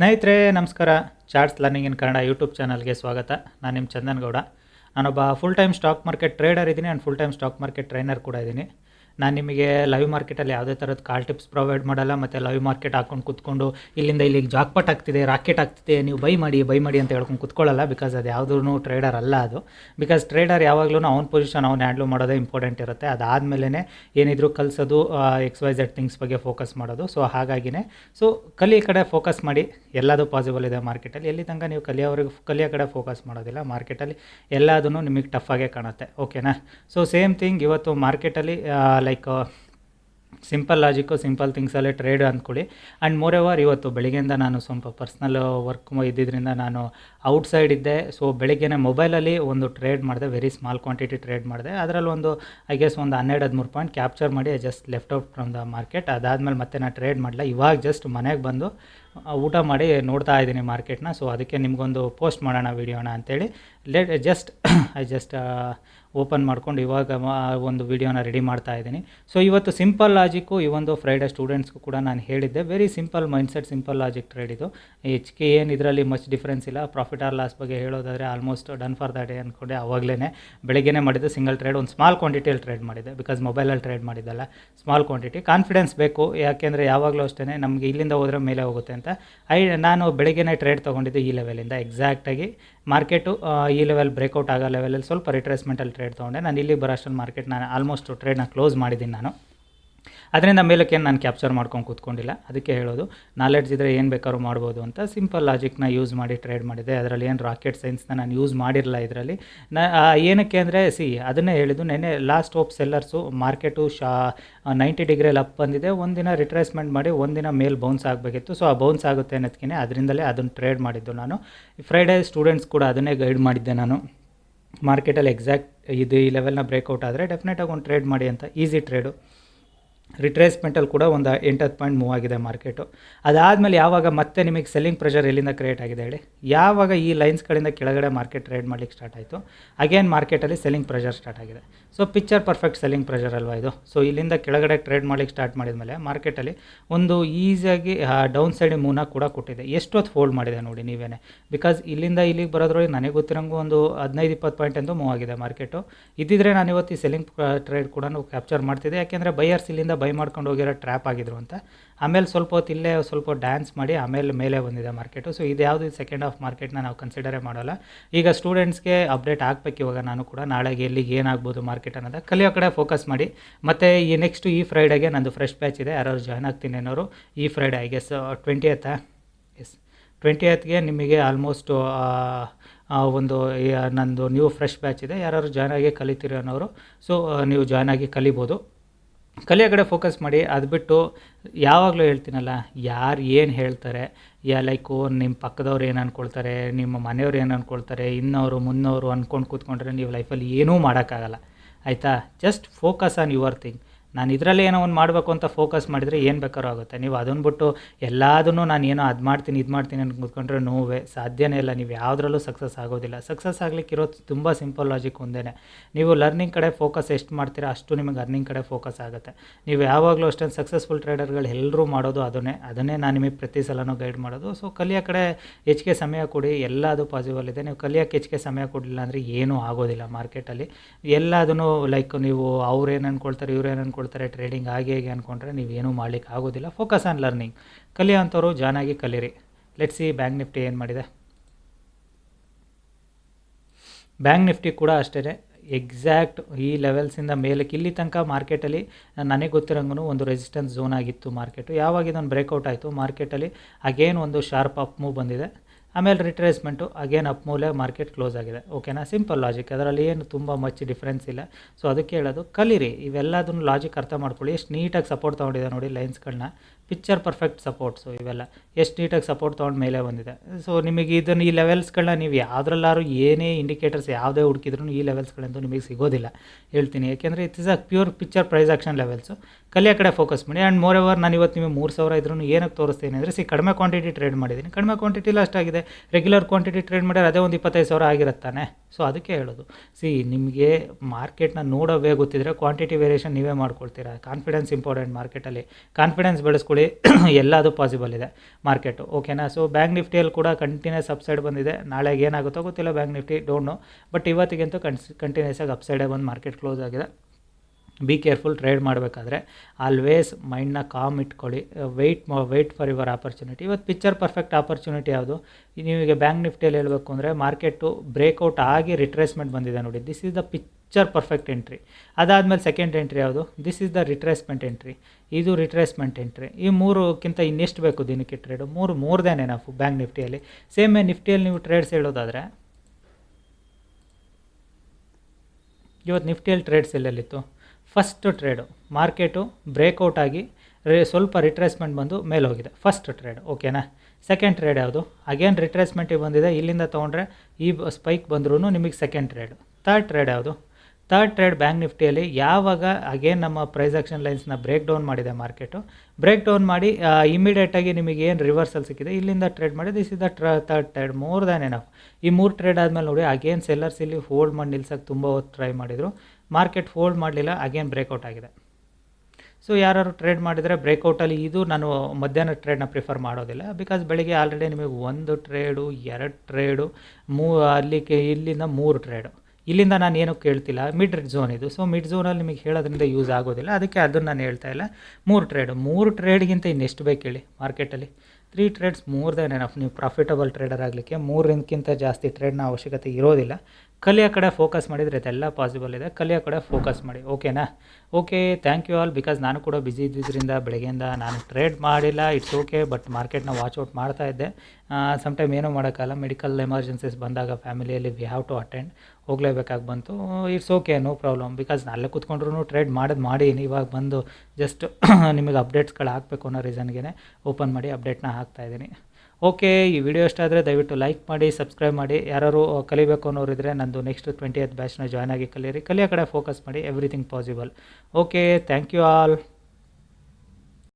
ಸ್ನೇಹಿತರೆ, ನಮಸ್ಕಾರ. Charts learning in Kannada YouTube ಚಾನಲ್ಗೆ ಸ್ವಾಗತ. ನಾನು ನಿಮ್ಮ ಚಂದನ್ ಗೌಡ. ನಾನೊಬ್ಬ full time stock market trader ಇದ್ದೀನಿ. And full time stock market trainer ಕೂಡ ಇದ್ದೀನಿ. ನಾನು ನಿಮಗೆ ಲೈವ್ ಮಾರ್ಕೆಟಲ್ಲಿ ಯಾವುದೇ ಥರದ ಕಾಲ್ ಟಿಪ್ಸ್ ಪ್ರೊವೈಡ್ ಮಾಡಲ್ಲ, ಮತ್ತು ಲೈವ್ ಮಾರ್ಕೆಟ್ ಹಾಕೊಂಡು ಕೂತ್ಕೊಂಡು ಇಲ್ಲಿಂದ ಇಲ್ಲಿಗೆ ಜಾಕ್ಪಾಟ್ ಆಗ್ತಿದೆ ರಾಕೆಟ್ ಆಗ್ತಿದೆ, ನೀವು ಬೈ ಮಾಡಿ ಬೈ ಮಾಡಿ ಅಂತ ಹೇಳ್ಕೊಂಡು ಕೂತ್ಕೊಳ್ಳಲ್ಲ ಬಿಕಾಸ್ ಅದು ಯಾವುದೂ ಟ್ರೇಡರ್ ಅಲ್ಲ ಅದು. ಬಿಕಾಸ್ ಟ್ರೇಡರ್ ಯಾವಾಗಲೂ ಅವ್ನ ಪೊಸಿಷನ್ ಅವ್ನು ಹ್ಯಾಂಡ್ಲ್ ಮಾಡೋದೇ ಇಂಪಾರ್ಟೆಂಟ್ ಇರುತ್ತೆ. ಅದಾದಮೇಲೆ ಏನಿದ್ರು ಕಲಿಸೋದು ಎಕ್ಸ್ ವೈ ಝೆಡ್ ಥಿಂಗ್ಸ್ ಬಗ್ಗೆ ಫೋಕಸ್ ಮಾಡೋದು. ಸೊ ಹಾಗಾಗಿನೇ. ಸೊ ಕಲಿಯ ಕಡೆ ಫೋಕಸ್ ಮಾಡಿ, ಎಲ್ಲದೂ ಪಾಸಿಬಲ್ ಇದೆ ಮಾರ್ಕೆಟಲ್ಲಿ ಎಲ್ಲಿ ತನಕ ನೀವು ಕಲಿಯೋವ್ರಿಗೆ ಕಲಿಯೋ ಕಡೆ ಫೋಕಸ್ ಮಾಡೋದಿಲ್ಲ ಮಾರ್ಕೆಟಲ್ಲಿ ಎಲ್ಲದೂ ನಿಮಗೆ ಟಫ್ ಆಗೇ ಕಾಣುತ್ತೆ. ಓಕೆನಾ ಸೊ ಸೇಮ್ ಥಿಂಗ್ ಇವತ್ತು ಮಾರ್ಕೆಟಲ್ಲಿ ಲೈಕ್ ಸಿಂಪಲ್ ಲಾಜಿಕ್ಕು ಸಿಂಪಲ್ ಥಿಂಗ್ಸಲ್ಲೇ ಟ್ರೇಡ್ ಅಂದ್ಕೊಳ್ಳಿ. ಆ್ಯಂಡ್ ಮೋರ್ ಎವರ್ ಇವತ್ತು ಬೆಳಿಗ್ಗೆಯಿಂದ ನಾನು ಸ್ವಲ್ಪ ಪರ್ಸ್ನಲ್ ವರ್ಕ್ ಇದ್ದಿದ್ದರಿಂದ ನಾನು ಔಟ್ಸೈಡ್ ಇದ್ದೆ. ಸೊ ಬೆಳಿಗ್ಗೆನೇ ಮೊಬೈಲಲ್ಲಿ ಒಂದು ಟ್ರೇಡ್ ಮಾಡಿದೆ ವೆರಿ ಸ್ಮಾಲ್ ಕ್ವಾಂಟಿಟಿ ಟ್ರೇಡ್ ಮಾಡಿದೆ. ಅದರಲ್ಲಿ ಒಂದು ಐ ಗೆಸ್ ಒಂದು ಹನ್ನೆರಡು, ಹದಿಮೂರು ಪಾಯಿಂಟ್ ಕ್ಯಾಪ್ಚರ್ ಮಾಡಿ just left out from the market ಅದಾದಮೇಲೆ ಮತ್ತೆ ನಾನು ಟ್ರೇಡ್ ಮಾಡಲ್ಲ ಇವಾಗ ಜಸ್ಟ್ ಮನೆಗೆ ಬಂದು ಊಟ ಮಾಡಿ ನೋಡ್ತಾ ಇದ್ದೀನಿ ಮಾರ್ಕೆಟ್ನ ಸೊ ಅದಕ್ಕೆ ನಿಮಗೊಂದು ಪೋಸ್ಟ್ ಮಾಡೋಣ ವೀಡಿಯೋನ ಅಂತೇಳಿ. Late just I just open ಮಾಡ್ಕೊಂಡು ಇವಾಗ ಒಂದು ವಿಡಿಯೋನ ರೆಡಿ ಮಾಡ್ತಾ ಇದ್ದೀನಿ. ಸೊ ಇವತ್ತು ಸಿಂಪಲ್ ಲಾಜಿಕ್ಕು, ಈ ಒಂದು ಫ್ರೈಡೆ ಸ್ಟೂಡೆಂಟ್ಸ್ಗೂ ಕೂಡ ನಾನು ಹೇಳಿದ್ದೆ. Very simple mindset simple logic trade ಇದು. ಎಚ್ ಕೆ ಏನು ಇದರಲ್ಲಿ ಮಚ್ ಡಿಫ್ರೆನ್ಸ್ ಇಲ್ಲ. ಪ್ರಾಫಿಟ್ ಆರ್ ಲಾಸ್ ಬಗ್ಗೆ ಹೇಳೋದಾದರೆ almost done for the day ಅಂದ್ಕೊಂಡೆ ಅವಾಗಲೇ ಬೆಳಗ್ಗೆನೇ ಮಾಡಿದ್ದು ಸಿಂಗಲ್ ಟ್ರೇಡ್ ಒಂದು ಸ್ಮಾಲ್ ಕ್ವಾಂಟಿಟಿಯಲ್ಲಿ ಟ್ರೇಡ್ ಮಾಡಿದ್ದೆ. ಬಿಕಾಸ್ ಮೊಬೈಲಲ್ಲಿ ಟ್ರೇಡ್ ಮಾಡಿದ್ದಲ್ಲ. ಸ್ಮಾಲ್ ಕ್ವಾಂಟಿಟಿ ಕಾನ್ಫಿಡೆನ್ಸ್ ಬೇಕು. ಯಾಕೆಂದರೆ ಯಾವಾಗಲೂ ಅಷ್ಟೇ ನಮಗೆ ಇಲ್ಲಿಂದ ಹೋದ್ರೆ ಮೇಲೆ ಹೋಗುತ್ತೆ ಅಂತ. ಐ ನಾನು ಬೆಳಗ್ಗೆನೇ ಟ್ರೇಡ್ ತೊಗೊಂಡಿದ್ದು ಈ ಲೆವೆಲಿಂದ ಎಕ್ಸಾಕ್ಟಾಗಿ ಮಾರ್ಕೆಟು ಈ ಲೆವೆಲ್ ಬ್ರೇಕೌಟ್ ಆಗೋ ಲೆವೆಲಲ್ಲಿ ಸ್ವಲ್ಪ ರಿಟ್ರೇಸ್ಮೆಂಟಲ್ಲಿ ಟ್ರೇಡ್ ತೊಗೊಂಡೆ. ನಾನು ಇಲ್ಲಿಗೆ ಬರೋಷ್ಟರಲ್ಲಿ ಮಾರ್ಕೆಟ್ ನಾನು ಆಲ್ಮೋಸ್ಟ್ ಟ್ರೇಡ್ನ ಕ್ಲೋಸ್ ಮಾಡಿದ್ದೀನಿ ನಾನು. ಅದರಿಂದ ಮೇಲಕ್ಕೆ ನಾನು ಕ್ಯಾಪ್ಚರ್ ಮಾಡ್ಕೊಂಡು ಕೂತ್ಕೊಂಡಿಲ್ಲ. ಅದಕ್ಕೆ ಹೇಳೋದು ನಾಲೆಡ್ಜ್ ಇದ್ದರೆ ಏನು ಬೇಕಾದ್ರೂ ಮಾಡ್ಬೋದು ಅಂತ ಸಿಂಪಲ್ ಲಾಜಿಕ್ನ ಯೂಸ್ ಮಾಡಿ ಟ್ರೇಡ್ ಮಾಡಿದೆ. ಅದರಲ್ಲಿ ಏನು ರಾಕೆಟ್ ಸೈನ್ಸ್ನ ನಾನು ಯೂಸ್ ಮಾಡಿರಲ್ಲ ಇದರಲ್ಲಿ. ನಾ ಏನಕ್ಕೆ ಅಂದರೆ ಸಿ ಅದನ್ನೇ ಹೇಳಿದ್ದು, ನೆನ್ನೆ ಲಾಸ್ಟ್ ಹೋಪ್ ಸೆಲ್ಲರ್ಸು ಮಾರ್ಕೆಟು ಶಾ ನೈಂಟಿ ಡಿಗ್ರಿಯಲ್ಲಿ ಅಪ್ ಬಂದಿದೆ. ಒಂದಿನ ರಿಟ್ರೇಸ್ಮೆಂಟ್ ಮಾಡಿ ಒಂದಿನ ಮೇಲೆ ಬೌನ್ಸ್ ಆಗಬೇಕಿತ್ತು. ಸೊ ಆ ಬೌನ್ಸ್ ಆಗುತ್ತೆ ಅನ್ನೋದಕ್ಕೆ ಅದರಿಂದಲೇ ಅದನ್ನು ಟ್ರೇಡ್ ಮಾಡಿದ್ದು ನಾನು. ಫ್ರೈಡೇ ಸ್ಟೂಡೆಂಟ್ಸ್ ಕೂಡ ಅದನ್ನೇ ಗೈಡ್ ಮಾಡಿದ್ದೆ ನಾನು. ಮಾರ್ಕೆಟಲ್ಲಿ ಎಕ್ಸಾಕ್ಟ್ ಇದು ಈ ಲೆವೆಲ್ನ ಬ್ರೇಕ್ಔಟ್ ಆದರೆ ಡೆಫಿನೆಟಾಗಿ ಒಂದು ಟ್ರೇಡ್ ಮಾಡಿ ಅಂತ. ಈಸಿ ಟ್ರೇಡು ರಿಟ್ರೇಸ್ಮೆಂಟಲ್ಲಿ ಕೂಡ ಒಂದು ಎಂಟತ್ತು ಪಾಯಿಂಟ್ ಮೂವ್ ಆಗಿದೆ ಮಾರ್ಕೆಟು ಅದಾದಮೇಲೆ ಯಾವಾಗ ಮತ್ತೆ ನಿಮಗೆ ಸೆಲ್ಲಿಂಗ್ ಪ್ರೆಷರ್ ಎಲ್ಲಿಂದ ಕ್ರಿಯೇಟ್ ಆಗಿದೆ ಹೇಳಿ. ಯಾವಾಗ ಈ ಲೈನ್ಸ್ಗಳಿಂದ ಕೆಳಗಡೆ ಮಾರ್ಕೆಟ್ ಟ್ರೇಡ್ ಮಾಡ್ಲಿಕ್ಕೆ ಸ್ಟಾರ್ಟ್ ಆಯಿತು. ಅಗೇನ್ ಮಾರ್ಕೆಟಲ್ಲಿ ಸೆಲ್ಲಿಂಗ್ ಪ್ರೆಷರ್ ಸ್ಟಾರ್ಟ್ ಆಗಿದೆ. So picture perfect selling pressure ಅಲ್ವಾ ಇದು? ಸೊ ಇಲ್ಲಿಂದ ಕೆಳಗಡೆ ಟ್ರೇಡ್ ಮಾಡ್ಲಿಕ್ಕೆ ಸ್ಟಾರ್ಟ್ ಮಾಡಿದ್ಮೇಲೆ ಮಾರ್ಕೆಟಲ್ಲಿ ಒಂದು ಈಸಿಯಾಗಿ ಡೌನ್ ಸೈಡ್ ಮೂನ ಕೂಡ ಕೊಟ್ಟಿದೆ. ಎಷ್ಟೊತ್ತು ಫೋಲ್ಡ್ ಮಾಡಿದೆ ನೋಡಿ ನೀವೇನೆ. ಬಿಕಾಸ್ ಇಲ್ಲಿಂದ ಇಲ್ಲಿಗೆ ಬರೋದ್ರೊಳಗೆ ನನಗೆ ಗೊತ್ತಿರೋಂಗೂ ಒಂದು ಹದಿನೈದು, ಇಪ್ಪತ್ತು ಪಾಯಿಂಟ್ ಎಂದು ಮೂವ್ ಆಗಿದೆ ಮಾರ್ಕೆಟು ಇದ್ದಿದ್ರೆ ನಾನು ಇವತ್ತು ಈ ಸೆಲ್ಲಿಂಗ್ ಟ್ರೇಡ್ ಕೂಡ ಕ್ಯಾಪ್ಚರ್ ಮಾಡ್ತಿದ್ದೆ. ಯಾಕೆಂದರೆ ಬೈಯರ್ಸ್ ಇಲ್ಲಿಂದ ಬೈ ಮಾಡ್ಕೊಂಡು ಹೋಗಿರೋ ಟ್ರ್ಯಾಪ್ ಆಗಿದ್ರು ಅಂತ. ಆಮೇಲೆ ಸ್ವಲ್ಪ ಹೊತ್ತು ಇಲ್ಲೇ ಸ್ವಲ್ಪ ಡ್ಯಾನ್ಸ್ ಮಾಡಿ ಆಮೇಲೆ ಮೇಲೆ ಬಂದಿದೆ ಮಾರ್ಕೆಟು ಸೊ ಇದು ಯಾವುದು ಸೆಕೆಂಡ್ ಹಾಫ್ ಮಾರ್ಕೆಟ್ನ ನಾವು ಕನ್ಸಿಡರೇ ಮಾಡೋಲ್ಲ. ಈಗ ಸ್ಟೂಡೆಂಟ್ಸ್ಗೆ ಅಪ್ಡೇಟ್ ಆಗಬೇಕು ಇವಾಗ ನಾನು ಕೂಡ. ನಾಳೆಗೆ ಎಲ್ಲಿಗೆ ಏನಾಗ್ಬೋದು ಮಾರ್ಕೆಟ್ ಅನ್ನೋದು ಕಲಿಯೋ ಕಡೆ ಫೋಕಸ್ ಮಾಡಿ. ಮತ್ತು ಈ ನೆಕ್ಸ್ಟ್ ಈ ಫ್ರೈಡೆಗೆ ನಂದು ಫ್ರೆಶ್ ಬ್ಯಾಚ್ ಇದೆ. ಯಾರು ಜಾಯ್ನ್ ಆಗ್ತೀನಿ ಅನ್ನೋರು ಈ Friday I guess twenty eight as twenty ಏತ್ಗೆ ನಿಮಗೆ ಆಲ್ಮೋಸ್ಟು ಒಂದು ನಂದು ನ್ಯೂ ಫ್ರೆಶ್ ಬ್ಯಾಚ್ ಇದೆ. ಯಾರು ಜಾಯ್ನ್ ಆಗಿ ಕಲಿತೀರಿ ಅನ್ನೋರು. ಸೊ ನೀವು ಜಾಯ್ನ್ ಆಗಿ ಕಲಿಬೋದು. ಕಲಿಯೋ ಕಡೆ ಫೋಕಸ್ ಮಾಡಿ, ಅದು ಬಿಟ್ಟು ಯಾವಾಗಲೂ ಹೇಳ್ತೀನಲ್ಲ, ಯಾರು ಏನು ಹೇಳ್ತಾರೆ, ಯಾ ಲೈಕು ನಿಮ್ಮ ಪಕ್ಕದವ್ರು ಏನು ಅಂದ್ಕೊಳ್ತಾರೆ ನಿಮ್ಮ ಮನೆಯವ್ರು ಏನು ಅಂದ್ಕೊಳ್ತಾರೆ ಇನ್ನವರು, ಮುನ್ನವರು ಅಂದ್ಕೊಂಡು ಕೂತ್ಕೊಂಡ್ರೆ ನೀವು ಲೈಫಲ್ಲಿ ಏನೂ ಮಾಡೋಕ್ಕಾಗಲ್ಲ. ಆಯಿತಾ? Just focus on your thing ನಾನು ಇದರಲ್ಲಿ ಏನೋ ಒಂದು ಮಾಡಬೇಕು ಅಂತ ಫೋಕಸ್ ಮಾಡಿದರೆ ಏನು ಬೇಕಾದ್ರೂ ಆಗುತ್ತೆ. ನೀವು ಅದನ್ನು ಬಿಟ್ಟು ಎಲ್ಲದನ್ನು ನಾನು ಏನೋ ಅದು ಮಾಡ್ತೀನಿ, ಇದು ಮಾಡ್ತೀನಿ ಅಂತ ಕೂತ್ಕೊಂಡ್ರೆ ನೋವೇ, ಸಾಧ್ಯನೇ ಇಲ್ಲ. ನೀವು ಯಾವುದ್ರಲ್ಲೂ ಸಕ್ಸಸ್ ಆಗೋದಿಲ್ಲ. ಸಕ್ಸಸ್ ಆಗಲಿಕ್ಕೆ ಇರೋದು ತುಂಬ ಸಿಂಪಲ್ ಲಾಜಿಕ್ ಒಂದೇ ನೀವು ಲರ್ನಿಂಗ್ ಕಡೆ ಫೋಕಸ್ ಎಷ್ಟು ಮಾಡ್ತೀರಾ ಅಷ್ಟು ನಿಮಗೆ ಅರ್ನಿಂಗ್ ಕಡೆ ಫೋಕಸ್ ಆಗುತ್ತೆ. ನೀವು ಯಾವಾಗಲೂ ಅಷ್ಟೊಂದು ಸಕ್ಸಸ್ಫುಲ್ ಟ್ರೇಡರ್ಗಳು ಎಲ್ಲರೂ ಮಾಡೋದು ಅದನ್ನೇ. ಅದನ್ನೇ ನಾನು ನಿಮಗೆ ಪ್ರತಿ ಸಲನೂ ಗೈಡ್ ಮಾಡೋದು. ಸೊ ಕಲಿಯೋ ಕಡೆ ಹೆಚ್ಚಿಗೆ ಸಮಯ ಕೊಡಿ. ಎಲ್ಲದು ಪಾಸಿಬಲ್ ಇದೆ. ನೀವು ಕಲಿಯೋಕ್ಕೆ ಹೆಚ್ಚಿಗೆ ಸಮಯ ಕೊಡಲಿಲ್ಲ ಅಂದರೆ ಏನೂ ಆಗೋದಿಲ್ಲ ಮಾರ್ಕೆಟಲ್ಲಿ ಎಲ್ಲದನ್ನು ಲೈಕ್ ನೀವು ಅವ್ರು ಏನು ಅಂದ್ಕೊಳ್ತಾರೆ ಇವ್ರು ಏನು ಅಂದ್ಕೊಳ್ತಾರೆ ಟ್ರೇಡಿಂಗ್ ಹಾಗೆ ಹೇಗೆ ಅಂದ್ಕೊಂಡ್ರೆ ನೀವೇನೂ ಮಾಡ್ಲಿಕ್ಕೆ ಆಗೋದಿಲ್ಲ. ಫೋಕಸ್ ಆನ್ ಲರ್ನಿಂಗ್ ಕಲಿಯೋಂಥವ್ರು ಜಾನಾಗಿ ಕಲೀರಿ. ಲೆಟ್ಸ್ ಬ್ಯಾಂಕ್ ನಿಫ್ಟಿ ಏನು ಮಾಡಿದೆ. ಬ್ಯಾಂಕ್ ನಿಫ್ಟಿ ಕೂಡ ಅಷ್ಟೇ ಎಕ್ಸಾಕ್ಟ್ ಈ ಲೆವೆಲ್ಸಿಂದ ಮೇಲಕ್ಕೆ ಇಲ್ಲಿ ತನಕ ಮಾರ್ಕೆಟಲ್ಲಿ ನನಗೆ ಗೊತ್ತಿರೋಂಗೂ ಒಂದು ರೆಸಿಸ್ಟೆನ್ಸ್ ಝೋನ್ ಆಗಿತ್ತು ಮಾರ್ಕೆಟು ಯಾವಾಗ ಇದೊಂದು ಬ್ರೇಕೌಟ್ ಆಯಿತು ಮಾರ್ಕೆಟಲ್ಲಿ ಅಗೇನ್ ಒಂದು ಶಾರ್ಪ್ ಅಪ್ ಮೂವ್ ಬಂದಿದೆ. ಆಮೇಲೆ ರಿಟ್ರೇಸ್ಮೆಂಟು ಅಗೇನ್ ಅಪ್ ಮೂಲೆ ಮಾರ್ಕೆಟ್ ಕ್ಲೋಸ್ ಆಗಿದೆ. ಓಕೆನಾ ಸಿಂಪಲ್ ಲಾಜಿಕ್ ಅದರಲ್ಲಿ ಏನು ತುಂಬ ಮಚ್ ಡಿಫ್ರೆನ್ಸ್ ಇಲ್ಲ. ಸೊ ಅದಕ್ಕೆ ಹೇಳೋದು, ಕಲೀರಿ. ಇವೆಲ್ಲದನ್ನು ಲಾಜಿಕ್ ಅರ್ಥ ಮಾಡ್ಕೊಳ್ಳಿ. ಎಷ್ಟು ನೀಟಾಗಿ ಸಪೋರ್ಟ್ ತೊಗೊಂಡಿದೆ ನೋಡಿ ಲೈನ್ಸ್ಗಳನ್ನ ಪಿಕ್ಚರ್ ಪರ್ಫೆಕ್ಟ್ ಸಪೋರ್ಟ್ಸು ಇವೆಲ್ಲ ಎಷ್ಟು ನೀಟಾಗಿ ಸಪೋರ್ಟ್ ತೊಗೊಂಡು ಮೇಲೆ ಬಂದಿದೆ. ಸೊ ನಿಮಗೆ ಇದನ್ನು ಈ ಲೆವೆಲ್ಸ್ಗಳನ್ನ ನೀವು ಯಾವುದ್ರಲ್ಲಾರು ಏನೇ ಇಂಡಿಕೇಟರ್ಸ್ ಯಾವುದೇ ಹುಡುಕಿದ್ರು ಈ ಲೆವೆಲ್ಸ್ಗಳಂತೂ ನಿಮಗೆ ಸಿಗೋದಿಲ್ಲ. ಹೇಳ್ತೀನಿ. ಯಾಕೆಂದರೆ it is a pure picture price action levels ಕಲಿಯೋ ಕಡೆ ಫೋಕಸ್ ಮಾಡಿ. ಆ್ಯಂಡ್ ಮೋರ್ ಎವರ್ ನಾನು ಇವತ್ತು ನಿಮಗೆ ಮೂರು ಸಾವಿರ ಇದ್ರೂ ಏನಕ್ಕೆ ತೋರಿಸ್ತೀನಿ ಅಂದರೆ ಸಿ ಕಡಿಮೆ ಕ್ವಾಂಟಿಟಿ ಟ್ರೇಡ್ ಮಾಡಿದ್ದೀನಿ. ಕಡಿಮೆ ಕ್ವಾಂಟಿಟಿಲಿ ಅಷ್ಟಾಗಿದೆ. ರೆಗ್ಯುಲರ್ ಕ್ವಾಂಟಿಟಿ ಟ್ರೇಡ್ ಮಾಡಿದ್ರೆ ಅದೇ ಒಂದು ಇಪ್ಪತ್ತೈದು ಸಾವಿರ ಆಗಿರುತ್ತಾನೆ ಸೊ ಅದಕ್ಕೆ ಹೇಳೋದು. ಸಿ ನಿಮಗೆ ಮಾರ್ಕೆಟ್ನ ನೋಡೋವೇ ಗೊತ್ತಿದ್ರೆ ಕ್ವಾಂಟಿಟಿ ವೇರಿಯೇಷನ್ ನೀವೇ ಮಾಡ್ಕೊಳ್ತೀರಾ. ಕಾನ್ಫಿಡೆನ್ಸ್ ಇಂಪಾರ್ಟೆಂಟ್ ಮಾರ್ಕೆಟಲ್ಲಿ ಕಾನ್ಫಿಡೆನ್ಸ್ ಬೆಳೆಸ್ಕೊಳ್ಳಿ. ಎಲ್ಲದು ಪಾಸಿಬಲ್ ಇದೆ ಮಾರ್ಕೆಟು ಓಕೆನಾ ಸೊ ಬ್ಯಾಂಕ್ ನಿಫ್ಟಿಯಲ್ಲಿ ಕೂಡ ಕಂಟಿನ್ಯೂಸ್ ಅಪ್ಸೈಡ್ ಬಂದಿದೆ. ನಾಳೆಗೆ ಏನಾಗುತ್ತೋ ಗೊತ್ತಿಲ್ಲ bank Nifty don't know but ಇವತ್ತಿಗಂತೂ ಕನ್ಸ್ ಕಂಟಿನ್ಯೂಸ್ ಆಗಿ ಅಪ್ಸೈಡೇ ಬಂದು ಮಾರ್ಕೆಟ್ ಕ್ಲೋಸ್ ಆಗಿದೆ. ಬಿ ಕೇರ್ಫುಲ್ ಟ್ರೇಡ್ ಮಾಡಬೇಕಾದ್ರೆ ಆಲ್ವೇಸ್ ಮೈಂಡ್ನ ಕಾಮ್ ಇಟ್ಕೊಳ್ಳಿ. Wait wait for your opportunity ಇವತ್ತು ಪಿಕ್ಚರ್ ಪರ್ಫೆಕ್ಟ್ ಆಪರ್ಚುನಿಟಿ ಯಾವುದು? ನೀವೀಗ ಬ್ಯಾಂಕ್ ನಿಫ್ಟಿಯಲ್ಲಿ ಹೇಳಬೇಕು ಅಂದರೆ ಮಾರ್ಕೆಟು ಬ್ರೇಕ್ಔಟ್ ಆಗಿ ರಿಟ್ರೇಸ್ಮೆಂಟ್ ಬಂದಿದೆ ನೋಡಿ. This is the picture perfect entry ಅದಾದಮೇಲೆ ಸೆಕೆಂಡ್ ಎಂಟ್ರಿ ಯಾವುದು? This is the retracement entry ಇದು ರಿಟ್ರೇಸ್ಮೆಂಟ್ ಎಂಟ್ರಿ ಈ ಮೂರುಕ್ಕಿಂತ ಇನ್ನೆಷ್ಟು ಬೇಕು ದಿನಕ್ಕೆ ಟ್ರೇಡು ಮೂರು ಮೂರ್ ನಾವು ಬ್ಯಾಂಕ್ ನಿಫ್ಟಿಯಲ್ಲಿ ಸೇಮ್ ನಿಫ್ಟಿಯಲ್ಲಿ ನೀವು ಟ್ರೇಡ್ಸ್ ಹೇಳೋದಾದರೆ, ಇವತ್ತು ನಿಫ್ಟಿಯಲ್ಲಿ ಟ್ರೇಡ್ಸ್ ಎಲ್ಲೆಲ್ಲಿತ್ತು? ಫಸ್ಟ್ ಟ್ರೇಡು ಮಾರ್ಕೆಟು ಬ್ರೇಕೌಟ್ ಆಗಿ ಸ್ವಲ್ಪ ರಿಟ್ರೇಸ್ಮೆಂಟ್ ಬಂದು ಮೇಲೆ ಹೋಗಿದೆ ಫಸ್ಟ್ ಟ್ರೇಡ್ ಓಕೆನಾ ಸೆಕೆಂಡ್ ಟ್ರೇಡ್ ಯಾವುದು? ಅಗೇನ್ ರಿಟ್ರೇಸ್ಮೆಂಟಿಗೆ ಬಂದಿದೆ. ಇಲ್ಲಿಂದ ತೊಗೊಂಡ್ರೆ ಈ ಸ್ಪೈಕ್ ಬಂದ್ರೂ ನಿಮಗೆ ಸೆಕೆಂಡ್ ಟ್ರೇಡ್ ಥರ್ಡ್ ಟ್ರೇಡ್ ಯಾವುದು? ಥರ್ಡ್ ಟ್ರೇಡ್ ಬ್ಯಾಂಕ್ ನಿಫ್ಟಿಯಲ್ಲಿ ಯಾವಾಗ ಅಗೇನ್ ನಮ್ಮ ಪ್ರೈಸ್ ಆಕ್ಷನ್ ಲೈನ್ಸ್ನ ಬ್ರೇಕ್ ಡೌನ್ ಮಾಡಿದೆ ಮಾರ್ಕೆಟು ಬ್ರೇಕ್ ಡೌನ್ ಮಾಡಿ ಇಮಿಡಿಯೇಟಾಗಿ ನಿಮಗೆ ಏನು ರಿವರ್ಸಲ್ ಸಿಕ್ಕಿದೆ? ಇಲ್ಲಿಂದ ಟ್ರೇಡ್ ಮಾಡಿ this is the ಟ್ರ third trade more than enough ಈ ಮೂರು ಟ್ರೇಡ್ ಆದಮೇಲೆ ನೋಡಿ ಅಗೇನ್ ಸೆಲ್ಲರ್ಸ್ ಇಲ್ಲಿ ಹೋಲ್ಡ್ ಮಾಡಿ ನಿಲ್ಸೋಕ್ಕೆ ತುಂಬ ಹೊತ್ತು ಟ್ರೈ ಮಾಡಿದರು. ಮಾರ್ಕೆಟ್ ಫೋಲ್ಡ್ ಮಾಡಲಿಲ್ಲ ಅಗೇನ್ ಬ್ರೇಕ್ಔಟ್ ಆಗಿದೆ. ಸೊ ಯಾರು ಟ್ರೇಡ್ ಮಾಡಿದರೆ ಬ್ರೇಕ್ಔಟಲ್ಲಿ ಇದು ನಾನು ಮಧ್ಯಾಹ್ನ ಟ್ರೇಡ್ನ ಪ್ರಿಫರ್ ಮಾಡೋದಿಲ್ಲ. ಬಿಕಾಸ್ ಬೆಳಿಗ್ಗೆ ಆಲ್ರೆಡಿ ನಿಮಗೆ ಒಂದು ಟ್ರೇಡು ಎರಡು ಟ್ರೇಡು ಮೂ ಅಲ್ಲಿ ಇಲ್ಲಿಂದ ಮೂರು ಟ್ರೇಡು ಇಲ್ಲಿಂದ ನಾನು ಏನೂ ಕೇಳ್ತಿಲ್ಲ ಮಿಡ್ ಝೋನ್ ಇದು. ಸೊ ಮಿಡ್ ಝೋನಲ್ಲಿ ನಿಮಗೆ ಹೇಳೋದ್ರಿಂದ ಯೂಸ್ ಆಗೋದಿಲ್ಲ. ಅದಕ್ಕೆ ಅದನ್ನು ನಾನು ಹೇಳ್ತಾ ಇಲ್ಲ. ಮೂರು ಟ್ರೇಡ್ ಮೂರು ಟ್ರೇಡ್ಗಿಂತ ಇನ್ನೆಷ್ಟು ಬೇಕು ಹೇಳಿ ಮಾರ್ಕೆಟಲ್ಲಿ three trades more then enough ನೀವು ಪ್ರಾಫಿಟಬಲ್ ಟ್ರೇಡರ್ ಆಗಲಿಕ್ಕೆ ಮೂರಕ್ಕಿಂತ ಜಾಸ್ತಿ ಟ್ರೇಡ್ನ ಅವಶ್ಯಕತೆ ಇರೋದಿಲ್ಲ. ಕಲಿಯೋ ಕಡೆ ಫೋಕಸ್ ಮಾಡಿದರೆ ಇದೆಲ್ಲ ಪಾಸಿಬಲ್ ಇದೆ. ಕಲಿಯೋ ಕಡೆ ಫೋಕಸ್ ಮಾಡಿ ಓಕೆನಾ okay thank you all because ನಾನು ಕೂಡ ಬ್ಯುಸಿ ಇದ್ದಿದ್ದರಿಂದ ಬೆಳಗ್ಗೆಯಿಂದ ನಾನು ಟ್ರೇಡ್ ಮಾಡಿಲ್ಲ. ಇಟ್ಸ್ ಓಕೆ ಬಟ್ ಮಾರ್ಕೆಟ್ನ ವಾಚ್ ಔಟ್ ಮಾಡ್ತಾ ಇದ್ದೆ. ಸಮ್ಟೈಮ್ ಏನೂ ಮಾಡೋಕ್ಕಲ್ಲ ಮೆಡಿಕಲ್ ಎಮರ್ಜೆನ್ಸೀಸ್ ಬಂದಾಗ ಫ್ಯಾಮಿಲಿಯಲ್ಲಿ ವಿ ಹ್ಯಾವ್ ಟು ಅಟೆಂಡ್ ಹೋಗಲೇಬೇಕಾಗಿ ಬಂತು. It's okay no problem because ಅಲ್ಲೇ ಕೂತ್ಕೊಂಡ್ರು ಟ್ರೇಡ್ ಮಾಡೋದು ಮಾಡಿ ಇವಾಗ ಬಂದು ಜಸ್ಟ್ ನಿಮಗೆ ಅಪ್ಡೇಟ್ಸ್ಗಳು ಹಾಕಬೇಕು ಅನ್ನೋ ರೀಸನ್ಗೆ ಓಪನ್ ಮಾಡಿ ಅಪ್ಡೇಟ್ನ ಹಾಕ್ತಾ ಇದ್ದೀನಿ. ಓಕೆ, ಈ ವಿಡಿಯೋ ಇಷ್ಟ ಆದರೆ ದಯವಿಟ್ಟು ಲೈಕ್ ಮಾಡಿ, ಸಬ್ಸ್ಕ್ರೈಬ್ ಮಾಡಿ. ಯಾರು ಕಲಿಬೇಕು ಅನ್ನೋರು ಇದ್ದರೆ ನಂದು ನೆಕ್ಸ್ಟ್ ಟ್ವೆಂಟಿ ಏತ್ ಬ್ಯಾಚ್ನ ಜಾಯ್ನ್ ಆಗಿ ಕಲಿಯಿರಿ. ಕಲಿಯೋ ಕಡೆ ಫೋಕಸ್ ಮಾಡಿ everything possible okay thank you all